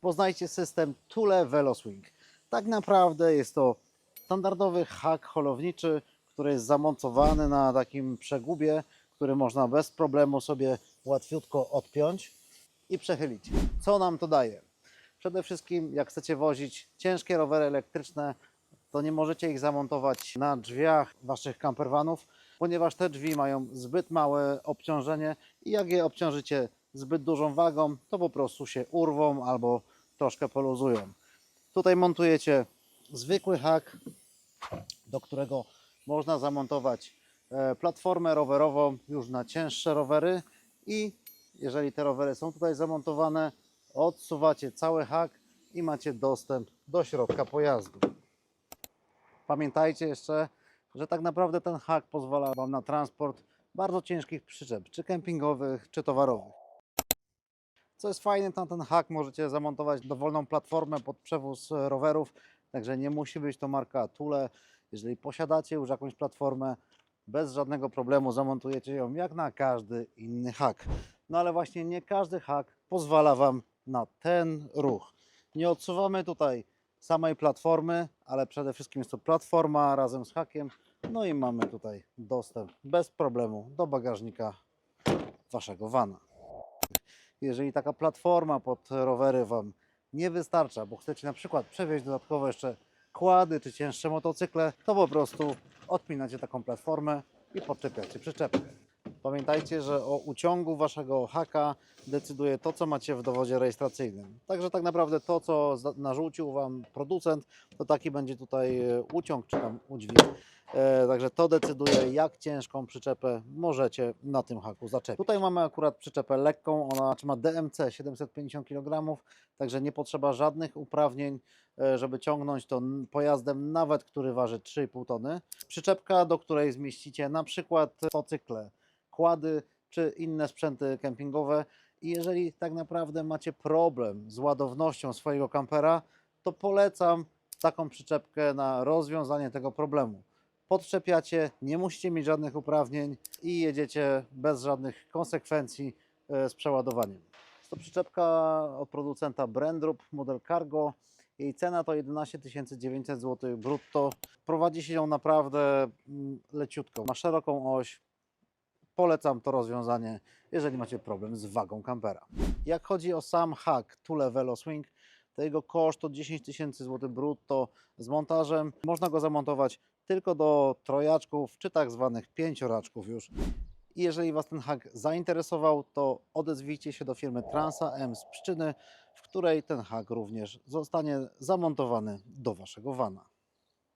Poznajcie system Thule Veloswing. Tak naprawdę jest to standardowy hak holowniczy, który jest zamontowany na takim przegubie, który można bez problemu sobie łatwiutko odpiąć i przechylić. Co nam to daje? Przede wszystkim, jak chcecie wozić ciężkie rowery elektryczne, to nie możecie ich zamontować na drzwiach waszych campervanów, ponieważ te drzwi mają zbyt małe obciążenie i jak je obciążycie zbyt dużą wagą, to po prostu się urwą albo troszkę poluzują. Tutaj montujecie zwykły hak, do którego można zamontować e, platformę rowerową już na cięższe rowery i jeżeli te rowery są tutaj zamontowane, odsuwacie cały hak i macie dostęp do środka pojazdu. Pamiętajcie jeszcze, że tak naprawdę ten hak pozwala Wam na transport bardzo ciężkich przyczep, czy kempingowych, czy towarowych. Co jest fajne, na ten hak możecie zamontować dowolną platformę pod przewóz e, rowerów, także nie musi być to marka Thule. Jeżeli posiadacie już jakąś platformę, bez żadnego problemu zamontujecie ją jak na każdy inny hak. No ale właśnie nie każdy hak pozwala Wam na ten ruch. Nie odsuwamy tutaj samej platformy, ale przede wszystkim jest to platforma razem z hakiem. No i mamy tutaj dostęp bez problemu do bagażnika Waszego vana. Jeżeli taka platforma pod rowery Wam nie wystarcza, bo chcecie na przykład przewieźć dodatkowo jeszcze kłady czy cięższe motocykle, to po prostu odpinacie taką platformę i podczepiacie przyczepkę. Pamiętajcie, że o uciągu waszego haka decyduje to, co macie w dowodzie rejestracyjnym. Także tak naprawdę to, co narzucił Wam producent, to taki będzie tutaj e, uciąg czy tam udźwig. E, Także to decyduje, jak ciężką przyczepę możecie na tym haku zaczepić. Tutaj mamy akurat przyczepę lekką, ona ma DMC 750 kg, także nie potrzeba żadnych uprawnień, e, żeby ciągnąć to pojazdem, nawet który waży 3,5 tony. Przyczepka, do której zmieścicie na przykład motocykle, kłady czy inne sprzęty kempingowe. I jeżeli tak naprawdę macie problem z ładownością swojego kampera, to polecam taką przyczepkę na rozwiązanie tego problemu. Podczepiacie, nie musicie mieć żadnych uprawnień i jedziecie bez żadnych konsekwencji e, z przeładowaniem. To przyczepka od producenta Brandrup, model Cargo. Jej cena to 11 900 zł brutto. Prowadzi się ją naprawdę mm, leciutko. Ma szeroką oś, polecam to rozwiązanie, jeżeli macie problem z wagą kampera. Jak chodzi o sam hak Thule Velo Swing, to jego koszt to 10 tysięcy złotych brutto z montażem. Można go zamontować tylko do trojaczków, czy tak zwanych pięcioraczków już. I jeżeli Was ten hak zainteresował, to odezwijcie się do firmy Transa M z Pszczyny, w której ten hak również zostanie zamontowany do Waszego vana.